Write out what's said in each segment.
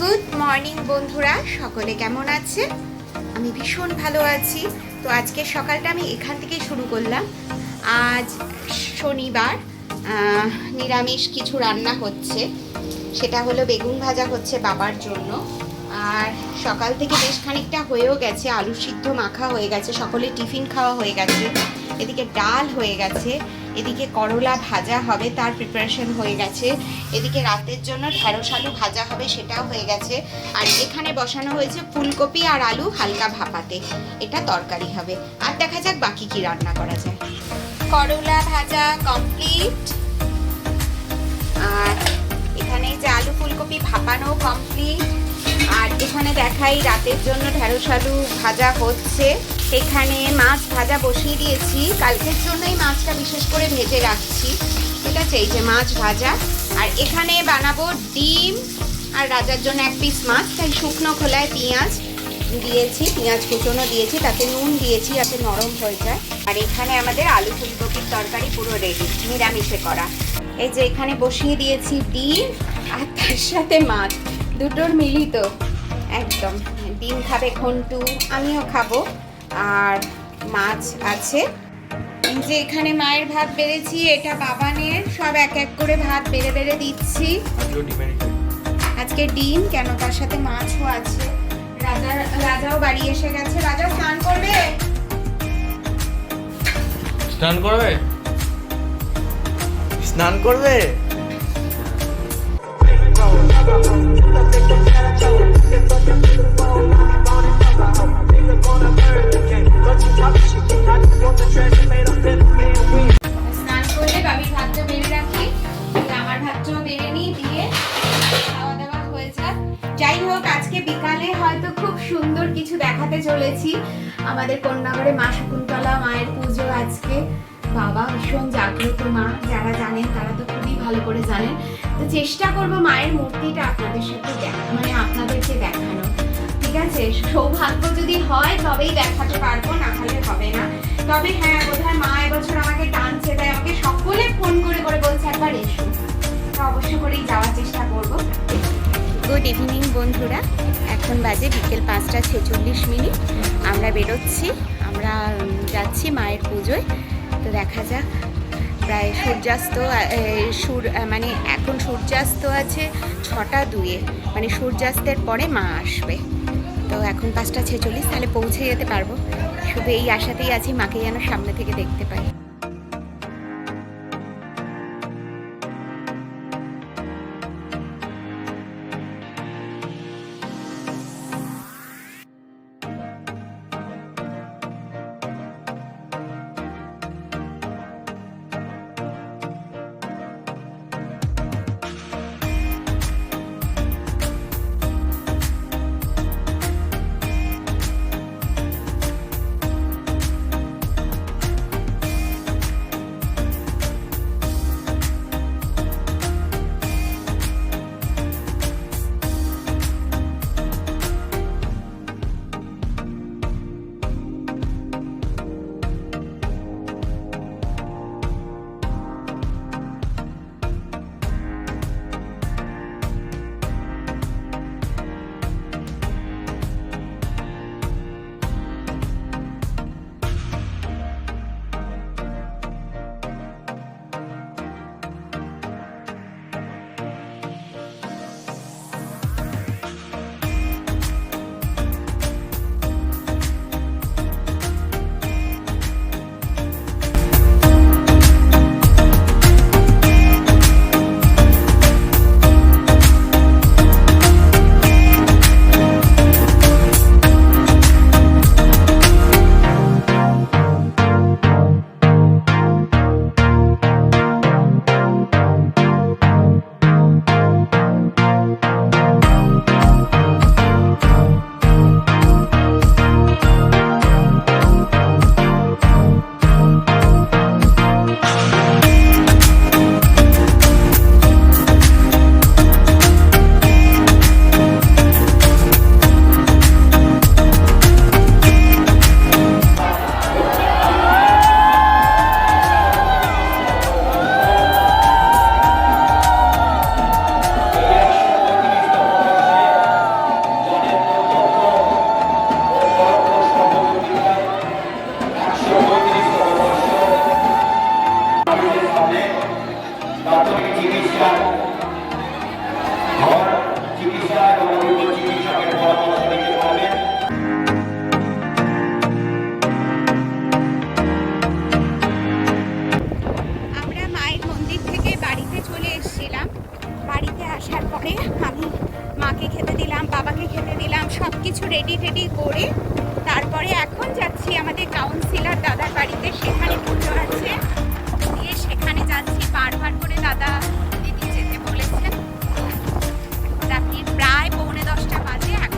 Good morning বন্ধুরা, সকলে কেমন আছে? আমি ভীষণ ভালো আছি। তো আজকে সকালটা আমি এখান থেকে শুরু করলাম। আজ শনিবার নিরামিষ কিছু রান্না হচ্ছে। সেটা হলো বেগুন ভাজা হচ্ছে বাবার জন্য। আর সকাল থেকে বেশ খানিকটা হয়েও গেছে, আলু সিদ্ধ মাখা হয়ে গেছে সকলে টিফিন খাওয়া হয়ে গেছে, এদিকে ডাল হয়ে গেছে এদিকে করলা ভাজা হবে, তার প্রিপারেশন হয়ে গেছে। এদিকে রাতের জন্য ঢেঁড়স আলু ভাজা হবে, সেটাও হয়ে গেছে। আর এখানে বসানো হয়েছে ফুলকপি আর আলু হালকা ভাপাতে। এটা তরকারি হবে। আর দেখা যাক বাকি কি রান্না করা যায়। করলা ভাজা কমপ্লিট আর এখানে যে আলু ফুলকপি ভাপানো কমপ্লিট আর এখানে দেখাই রাতের জন্য ঢেঁড়স আলু ভাজা হচ্ছে। এখানে মাছ ভাজা বসিয়ে দিয়েছি। কালকের জন্যই মাছটা বিশেষ করে ভেজে রাখছি। ঠিক আছে? এই যে মাছ ভাজা। আর এখানে বানাবো ডিম আর রাজার জন্য এক পিস মাছ, তাই শুকনো খোলায় পেঁয়াজ দিয়েছি, পেঁয়াজ কুচনো দিয়েছি, তাতে নুন দিয়েছি যাতে নরম হয়ে যায়। আর এখানে আমাদের আলু ফুলকপির তরকারি পুরো রেডি নিরামিষে করা। এই যে এখানে বসিয়ে দিয়েছি ডিম আর তার সাথে মাছ, দুটোর মিলিত। একদম। ডিম খাবে ঘন্টু, আমিও খাব। আর মাছ আছে। যে এখানে মায়ের ভাত বেড়েছি এটা বাবানের। সব এক এক করে ভাত বেড়ে বেড়ে দিচ্ছি। আজকে ডিম কেন তার সাথে মাছও আছে। রাজা রাজাও বাড়ি এসে গেছে। রাজা স্নান করবে? স্নান করবে? স্নান করবে? স্নান রাখি আমার ভাতটাও বেড়ে নিই দিয়ে খাওয়া দাওয়া যাই হোক, আজকে বিকালে হয়তো খুব সুন্দর কিছু দেখাতে চলেছি। আমাদের কন্যাগড়ে মা শকুন্তলা মায়ের পুজো আজকে। বাবা ভীষণ জাগ্রত মা, যারা জানেন তারা তো খুবই ভালো করে জানেন। তো চেষ্টা করব মায়ের মূর্তিটা আপনাদের সাথে মানে আপনাদেরকে দেখানো ঠিক আছে? সৌভাগ্য যদি হয়, তবেই দেখাতে পারব, না হলে হবে না। তবে হ্যাঁ বোধহয় মা এবছর আমাকে টানছে, তাই আমাকে সকলে ফোন করে করে বলছে, একবার এসো। তো অবশ্য করেই যাওয়ার চেষ্টা করব। গুড ইভিনিং বন্ধুরা। এখন বাজে বিকেল পাঁচটা ছেচল্লিশ মিনিট। আমরা বেরোচ্ছি। আমরা যাচ্ছি মায়ের পুজোয়। তো দেখা যাক। প্রায় সূর্যাস্ত সূর মানে এখন সূর্যাস্ত আছে ছটা দুয়ে। মানে সূর্যাস্তের পরে মা আসবে। তো এখন পাঁচটা ছেচল্লিশ তাহলে পৌঁছে যেতে পারব। শুধু এই আশাতেই আছি, মাকে যেন সামনে থেকে দেখতে পাই। রেডি টেডি করে তারপরে এখন যাচ্ছি আমাদের কাউন্সিলর দাদার বাড়িতে। সেখানে পুজো আছে। দিয়ে সেখানে যাচ্ছি। বারবার করে দাদা দিদি যেতে বলেছেন। রাত্রি প্রায় পৌনে দশটা বাজে। এখনই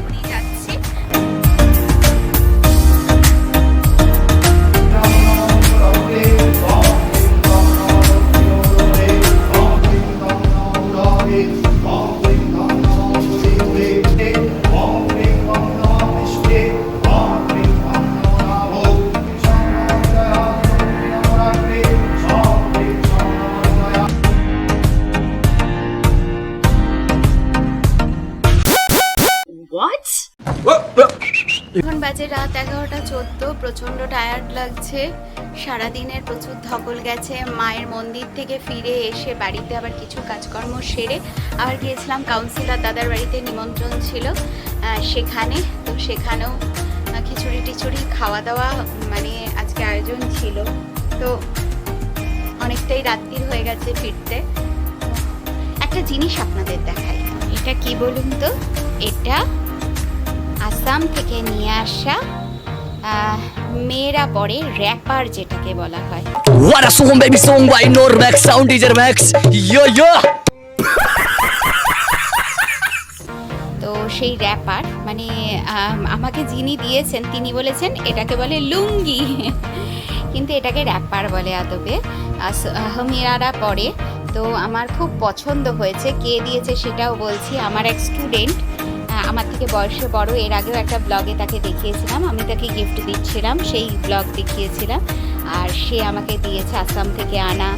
রাত এগারোটা চোদ্দ প্রচণ্ড টায়ার্ড লাগছে। সারাদিনের প্রচুর ধকল গেছে মায়ের মন্দির থেকে ফিরে এসে বাড়িতে আবার কিছু কাজকর্ম সেরে আবার গিয়েছিলাম কাউন্সিলর দাদার বাড়িতে নিমন্ত্রণ ছিল সেখানে। তো সেখানেও খিচুড়ি টিচুড়ি খাওয়া দাওয়া মানে আজকে আয়োজন ছিল। তো অনেকটাই রাত্রির হয়ে গেছে ফিরতে। একটা জিনিস আপনাদের দেখাই। এটা কি বলুন তো? এটা আসাম থেকে নিয়ে আসা মেয়েরা পরে র্যাপার যেটাকে বলা হয়. Yo yo. তো সেই র্যাপার মানে আমাকে যিনি দিয়েছেন তিনি বলেছেন এটাকে বলে লুঙ্গি। কিন্তু এটাকে র্যাপার বলে আদবে। মেয়েরা পরে। তো আমার খুব পছন্দ হয়েছে কে দিয়েছে সেটাও বলছি। আমার এক স্টুডেন্ট আমার থেকে বয়সে বড়, এর আগেও একটা ব্লগে তাকে দেখিয়েছিলাম, আমি তাকে গিফট দিচ্ছিলাম, সেই ব্লগ দেখিয়েছিলাম। আর সে আমাকে দিয়েছে আসাম থেকে আনা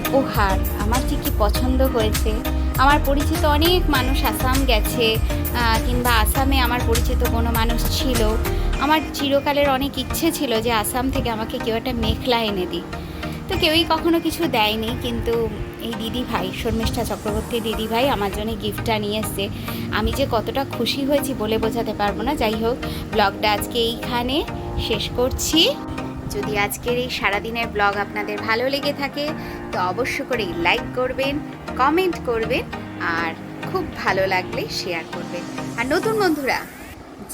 উপহার। আমার যে কি পছন্দ হয়েছে। আমার পরিচিত অনেক মানুষ আসাম গেছে কিংবা আসামে আমার পরিচিত কোনো মানুষ ছিল। আমার চিরকালের অনেক ইচ্ছে ছিল যে আসাম থেকে আমাকে কেউ একটা মেখলা এনে দিই তো কেউই কখনো কিছু দেয়নি, কিন্তু এই দিদি ভাই শর্মিষ্ঠা চক্রবর্তী দিদি ভাই আমার জন্য গিফটটা নিয়ে এসছে। আমি যে কতটা খুশি হয়েছি বলে বোঝাতে পারব না। যাই হোক ব্লগটা আজকে এইখানে শেষ করছি। যদি আজকের এই সারাদিনের ব্লগ আপনাদের ভালো লেগে থাকে, তো অবশ্য করেই লাইক করবেন কমেন্ট করবেন, আর খুব ভালো লাগলে শেয়ার করবেন। আর নতুন বন্ধুরা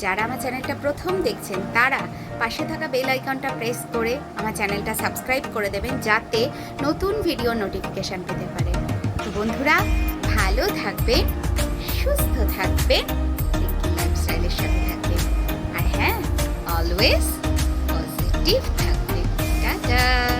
যারা আমার চ্যানেলটা প্রথম দেখছেন, তারা পাশে থাকা বেল আইকনটা প্রেস করে আমার চ্যানেলটা সাবস্ক্রাইব করে দেবেন, যাতে নতুন ভিডিও নোটিফিকেশান পেতে পারেন তো বন্ধুরা, ভালো থাকবেন, সুস্থ থাকবেন লাইফস্টাইলের সাথে থাকবেন। আর হ্যাঁ অলওয়েজ পজিটিভ থাকবেন। টাটা!